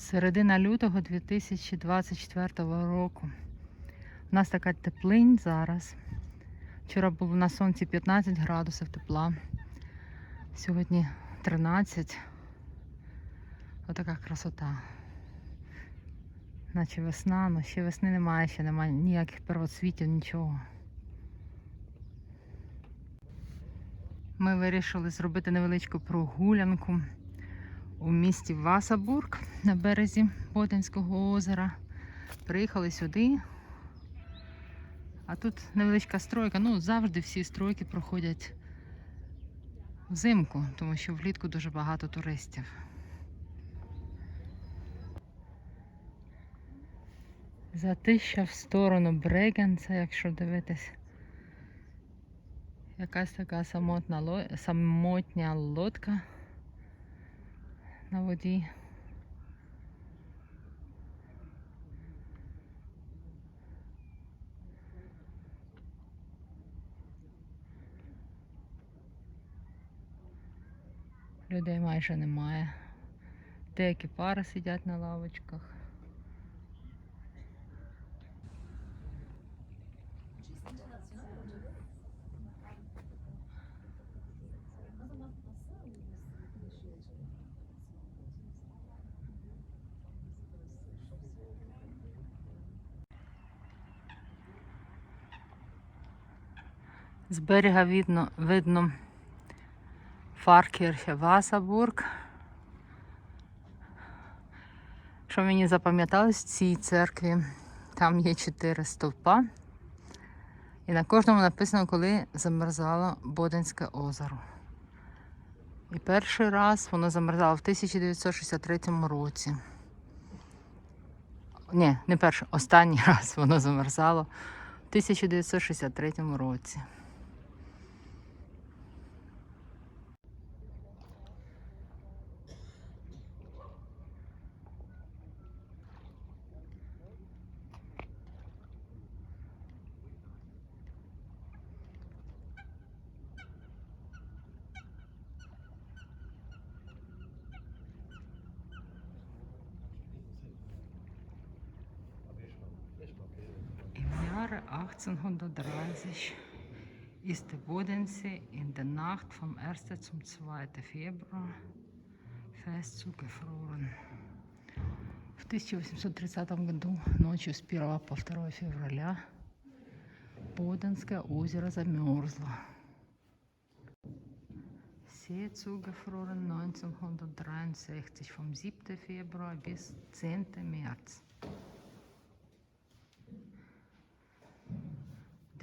Середина лютого 2024 року. У нас така теплинь зараз. Вчора було на сонці 15 градусів тепла. Сьогодні 13. Отака красота. Наче весна, але ще весни немає, ще немає ніяких первоцвітів, нічого. Ми вирішили зробити невеличку прогулянку у місті Васабург на березі Боденського озера. Приїхали сюди. А тут невеличка стройка. Ну, завжди всі стройки проходять взимку, тому що влітку дуже багато туристів. Затища в сторону Брегенца, якщо дивитись. Якась така самотня лодка на воді. Людей майже немає. Деякі пари сидять на лавочках. З берега видно, видно Фаркірхе Васабург. Що мені запам'яталось в цій церкві? Там є чотири стовпа. І на кожному написано, коли замерзало Боденське озеро. І перший раз воно замерзало в 1963 році. Ні, не перший, останній раз воно замерзало в 1963 році. 1830 ist der Bodensee in der Nacht vom 1. zum 2. Februar fest zugefroren. В 1830 году ночью с 1 по 2 февраля Боденское озеро замерзло. See zugefroren 1963 vom 7. Februar bis 10. März.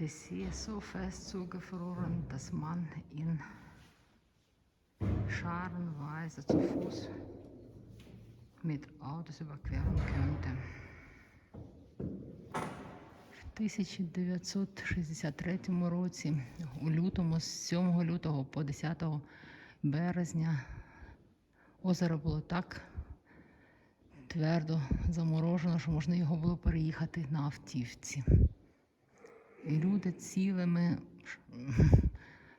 See ist so fest zugefroren, dass man ihn scharenweise zu Fuß mit Autos überqueren könnte. В 1963 році, у лютому, з 7 лютого по 10 березня, озеро було так твердо заморожено, що можна його було переїхати на автівці. І люди цілими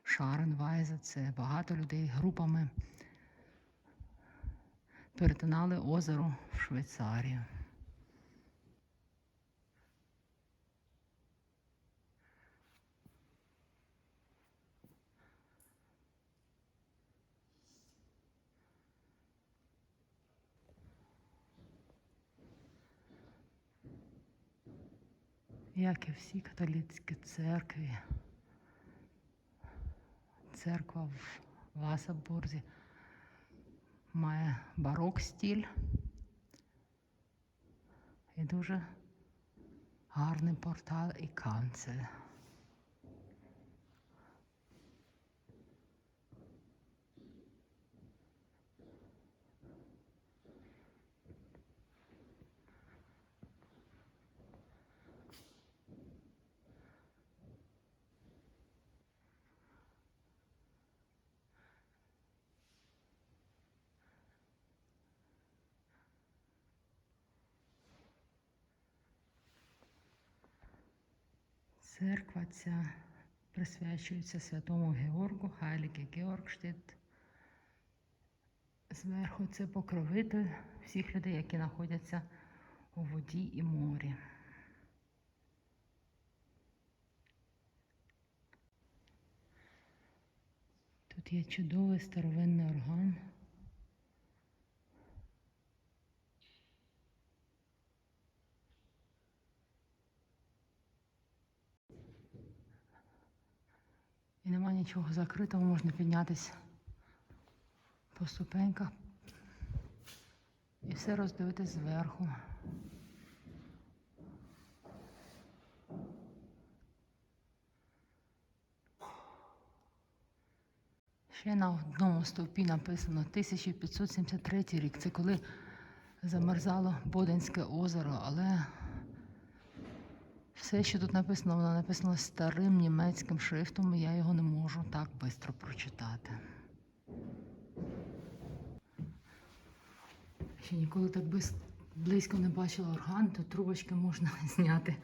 Шаренвайза, це багато людей групами перетинали озеро в Швейцарію. Як і всі католицькі церкві, церква в Васабурзі має барок стіль і дуже гарний портал і канцель. Церква ця присвячується святому Георгу, Хайліке Георгштедт. Зверху це покровитель всіх людей, які знаходяться у воді і морі. Тут є чудовий старовинний орган. І нема нічого закритого, можна піднятися по ступеньках і все роздивитись зверху. Ще на одному стовпі написано 1573 рік. Це коли замерзало Боденське озеро, але все, що тут написано, воно написано старим німецьким шрифтом, і я його не можу так швидко прочитати. Ще ніколи так близько не бачила орган, то трубочки можна зняти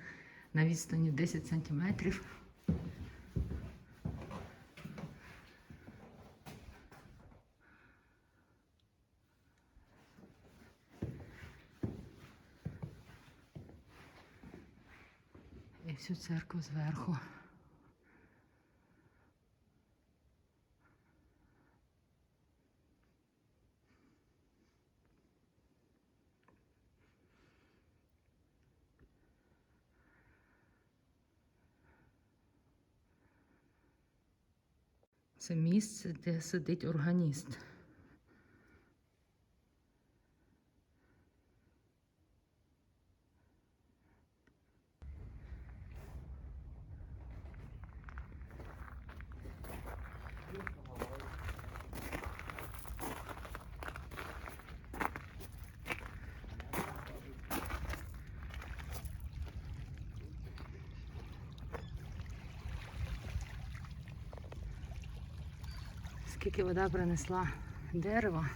на відстані 10 сантиметрів. І всю церкву зверху. Це місце, де сидить органіст. Скільки вода принесла дерева.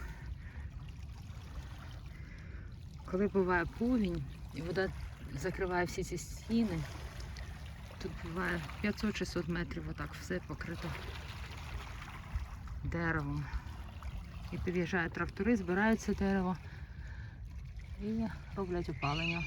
Коли буває повінь і вода закриває всі ці стіни, тут буває 500-600 метрів отак все покрито деревом. І під'їжджають трактори, збирають це дерево і роблять опалення.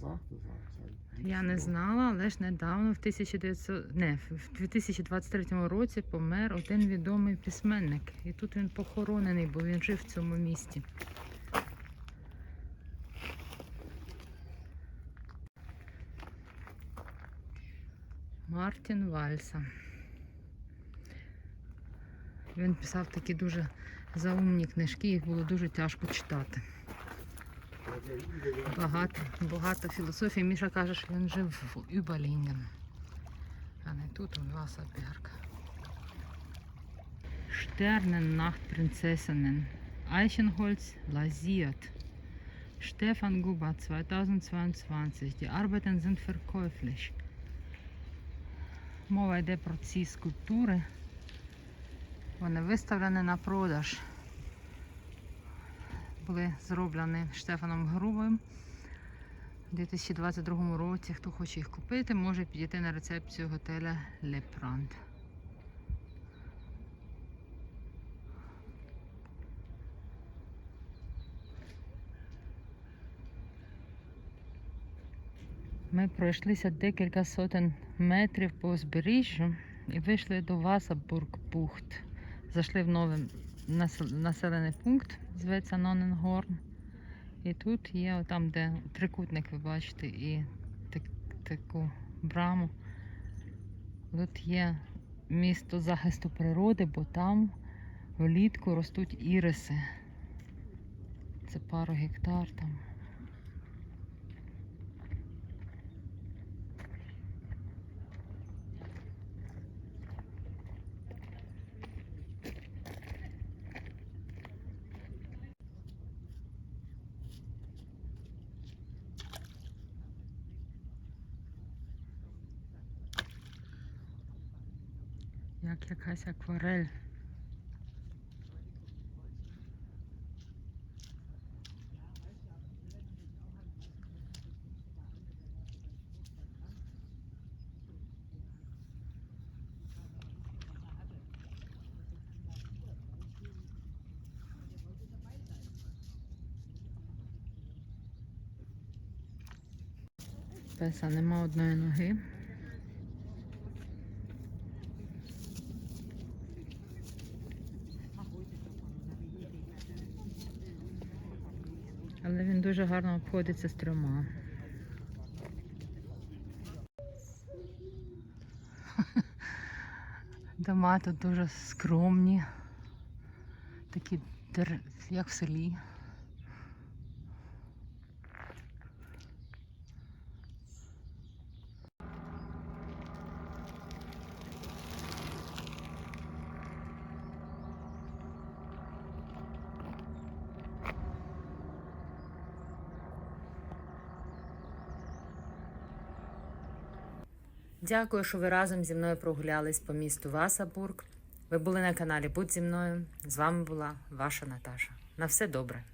Heißt, Я не знала, але ж недавно в 1900, не, в 2023 році помер один відомий письменник. І тут він похоронений, бо він жив в цьому місті. Мартін Вальса. Він писав такі дуже заумні книжки, їх було дуже тяжко читати. Багато, багато філософії. Міша каже, що він жив в Юбалінген, а не тут, у Васаберг. Sternen Nacht Prinzessinnen. Eichenholz lasiert. Stefan Guba 2022. Die Arbeiten sind verkäuflich. Мова йде про ці скульптури. Вони виставлені на продаж Були зроблені Штефаном Грубим у 2022 році. Хто хоче їх купити, може підійти на рецепцію готеля Лепрант. Ми пройшлися декілька сотень метрів по узбережжю і вийшли до Васабург-Бухт. Зайшли в насел- населений пункт, зветься Ноненгорн. І тут є там, де трикутник ви бачите, і так, таку браму. Тут є місто захисту природи, бо там влітку ростуть іриси. Це пару гектар там. Як якась акварель. Песа нема одної ноги. Але він дуже гарно обходиться з трьома. Дома тут дуже скромні, такі як в селі. Дякую, що ви разом зі мною прогулялись по місту Васабург. Ви були на каналі Будь зі мною. З вами була ваша Наташа. На все добре.